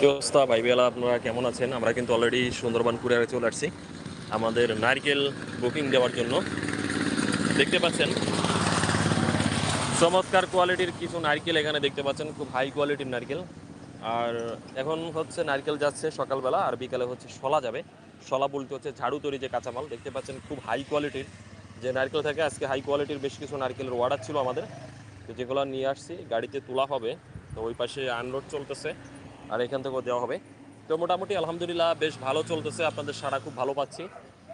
কি ভাই বেলা আপনারা কেমন আছেন? আমরা কিন্তু অলরেডি সুন্দরবন কুরিয়ারে চলে আসছি আমাদের নারকেল বুকিং দেওয়ার জন্য। দেখতে পাচ্ছেন, চমৎকার কোয়ালিটির কিছু নারকেল এখানে দেখতে পাচ্ছেন, খুব হাই কোয়ালিটির নারকেল। আর এখন হচ্ছে নারকেল যাচ্ছে সকালবেলা, আর বিকালে হচ্ছে শলা যাবে। শলা বলতে হচ্ছে ঝাড়ু তৈরি যে কাঁচামাল, দেখতে পাচ্ছেন খুব হাই কোয়ালিটির যে নারকেল থাকে আজকে হাই কোয়ালিটির বেশ কিছু নারকেলের অর্ডার ছিল আমাদের। তো যেগুলো নিয়ে আসছি, গাড়িতে তোলা হবে। তো ওই পাশে আনলোড চলতেছে। আর এখান থেকেও দেওয়া হবে। তো মোটামুটি আলহামদুলিল্লাহ বেশ ভালো চলতেছে, আপনাদের সারা খুব ভালো পাচ্ছি।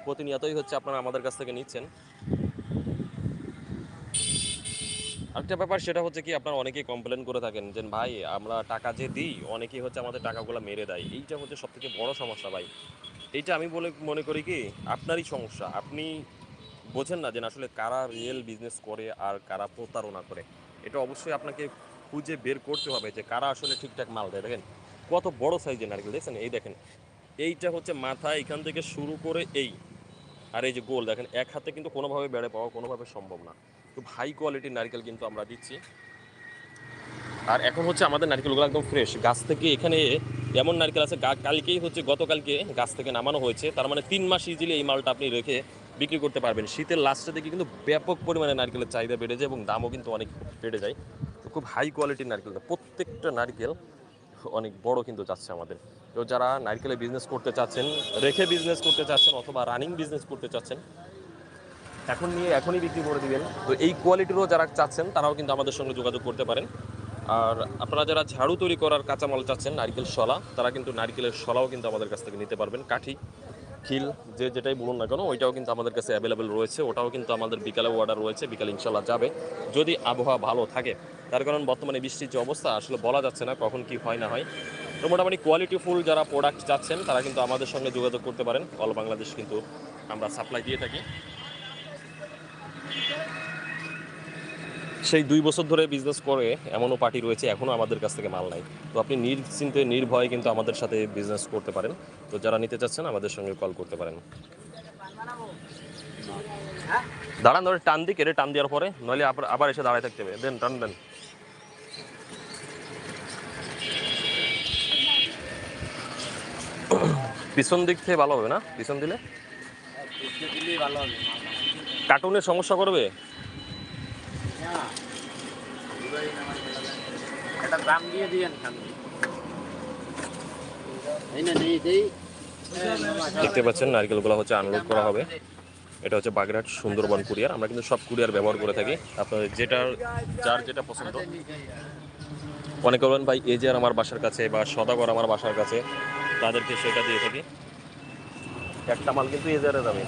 প্রতিনিয়তই হচ্ছে আপনারা আমাদের কাছ থেকে নিচ্ছেন। আরেকটা ব্যাপার সেটা হচ্ছে কি, আপনারা অনেকেই কমপ্লেন করে থাকেন যে, ভাই, আমরা টাকা যে দিই, অনেকেই হচ্ছে আমাদের টাকাগুলো মেরে দেয়। এইটা হচ্ছে সব থেকে বড় সমস্যা ভাই। এইটা আমি বলে, মনে করি কি, আপনারই সমস্যা। আপনি বোঝেন না যে, আসলে কারা রিয়েল বিজনেস করে আর কারা প্রতারণা করে। এটা অবশ্যই আপনাকে খুঁজে বের করতে হবে যে, কারা আসলে ঠিকঠাক মাল দেয়। দেখেন কত বড় সাইজের নারকেল, দেখছেন? এই দেখেন, এইটা হচ্ছে মাথা, এখান থেকে শুরু করে এই, আর এই যে গোল, দেখেন, এক হাতে কিন্তু কোনোভাবে বেড়ে পাওয়া কোনোভাবে সম্ভব না। খুব হাই কোয়ালিটির নারকেল কিন্তু আমরা দিচ্ছি। আর এখন হচ্ছে আমাদের নারকেলগুলো একদম ফ্রেশ গাছ থেকে এখানে এমন নারকেল আছে কালকেই হচ্ছে, গতকালকে গাছ থেকে নামানো হয়েছে। তার মানে তিন মাস ইজিলি এই মালটা আপনি রেখে বিক্রি করতে পারবেন। শীতের লাস্টের দিকে কিন্তু ব্যাপক পরিমাণে নারকেলের চাহিদা বেড়ে যায় এবং দামও কিন্তু অনেক বেড়ে যায়। খুব হাই কোয়ালিটির নারকেল। প্রত্যেকটা নারকেল অনেক বড় কিন্তু যাচ্ছে আমাদের। তো যারা নারকেলের বিজনেস করতে চাচ্ছেন, রেখে বিজনেস করতে চাচ্ছেন অথবা রানিং বিজনেস করতে চাচ্ছেন, এখন নিয়ে এখনই বিক্রি করে দিবেন। তো এই কোয়ালিটিরও যারা চাচ্ছেন, তারাও কিন্তু আমাদের সঙ্গে যোগাযোগ করতে পারেন। আর আপনারা যারা ঝাড়ু তৈরি করার কাঁচামাল চাচ্ছেন, নারকেল শলা, তারা কিন্তু নারকেলের শলাও কিন্তু আমাদের কাছ থেকে নিতে পারবেন। কাঠি, খিল, যে যেটাই বলুন না কেন, ওইটাও কিন্তু আমাদের কাছে অ্যাভেলেবেল রয়েছে। ওটাও কিন্তু আমাদের বিকালে অর্ডার রয়েছে। বিকালে ইনশাল্লাহ যাবে। যদি আবহাওয়া ভালো থাকে তার কারণ বর্তমানে বৃষ্টির যে অবস্থা, আসলে বলা যাচ্ছে না কখন কি হয় না হয়। তো মোটামুটি কোয়ালিটি ফুল যারা প্রোডাক্ট চাচ্ছেন, তারা কিন্তু আমাদের সঙ্গে যোগাযোগ করতে পারেন। অল বাংলাদেশ কিন্তু আমরা সাপ্লাই দিয়ে থাকি। সেই দুই বছর ধরে বিজনেস করে এমনও পার্টি রয়েছে এখনও আমাদের কাছ থেকে মাল নাই। তো আপনি নিশ্চিন্তে, নির্ভয়ে কিন্তু আমাদের সাথে বিজনেস করতে পারেন। তো যারা নিতে চাচ্ছেন, আমাদের সঙ্গে কল করতে পারেন। দাঁড়ান, ধরে টান দিক, এটা টান দেওয়ার পরে, নইলে আবার আবার এসে দাঁড়ায় থাকতে হবে। দেন, টান দেন। পিছন দিক থেকে ভালো হবে না? পিছন দিলে? কার্টুনের সমস্যা করবে? দেখতে পাচ্ছেন, নারকেলগুলো হচ্ছে আনলোড করা হবে। এটা হচ্ছে বাগেরহাট সুন্দরবন কুরিয়ার। আমরা কিন্তু সব কুরিয়ার ব্যবহার করে থাকি। আপনাদের যেটার, যার যেটা পছন্দ। অনেকে বলেন ভাই এজের আমার বাসার কাছে বা সদাগর আমার বাসার কাছে, তাদেরকে সেটা দিয়ে থাকি। একটা মাল কিন্তু এজারে দামে।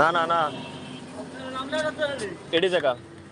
না না না। এটি জায়গা।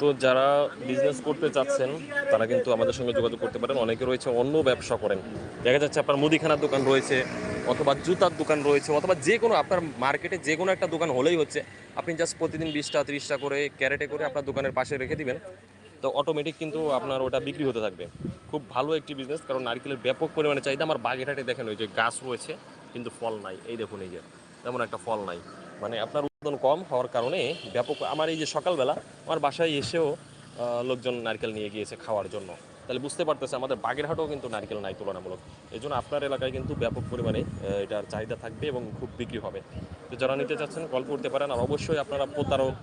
তো যারা বিজনেস করতে চাচ্ছেন, তারা কিন্তু আমাদের সঙ্গে যোগাযোগ করতে পারেন। অনেকে রয়েছে অন্য ব্যবসা করেন। দেখা যাচ্ছে আপনার মুদিখানার দোকান রয়েছে, অথবা জুতার দোকান রয়েছে, অথবা যে কোনো আপনার মার্কেটে যে কোনো একটা দোকান হলেই হচ্ছে। আপনি জাস্ট প্রতিদিন বিশটা, তিরিশটা করে ক্যারেটে করে আপনার দোকানের পাশে রেখে দিবেন। তো অটোমেটিক কিন্তু আপনার ওটা বিক্রি হতে থাকবে। খুব ভালো একটি বিজনেস কারণ নারকেলের ব্যাপক পরিমাণে চাহিদা। আমার বাগেরহাটে দেখেন ওই যে গাছ রয়েছে, কিন্তু ফল নাই। এই দেখুন এই যে। তেমন একটা ফল নাই। মানে আপনার উৎপাদন কম হওয়ার কারণে ব্যাপক, আমার এই যে সকালবেলা আমার বাসায় এসেও লোকজন নারকেল নিয়ে গিয়েছে খাওয়ার জন্য। তাহলে বুঝতে পারতেছে, আমাদের বাগেরহাটেও কিন্তু নারকেল নাই তুলনামূলক। এই জন্য আপনার এলাকায় কিন্তু ব্যাপক পরিমাণে এটার চাহিদা থাকবে এবং খুব বিক্রি হবে। তো যারা নিতে চাচ্ছেন, কল করতে পারেন আর অবশ্যই আপনারা প্রতারক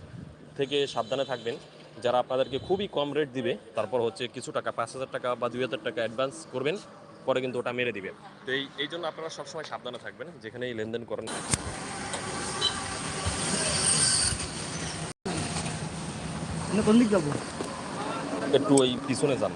থেকে সাবধানে থাকবেন। যারা আপনাদেরকে খুবই কম রেট দিবে, তারপর হচ্ছে কিছু টাকা, পাঁচ হাজার টাকা বা দুই হাজার টাকা অ্যাডভান্স করবেন। পরে কিন্তু ওটা মেরে দিবে তো এই এই জন্য আপনারা সবসময় সাবধানে থাকবেন যেখানেই লেনদেন করেন। কোন দিক যাব? একটু ওই পিছনে যান।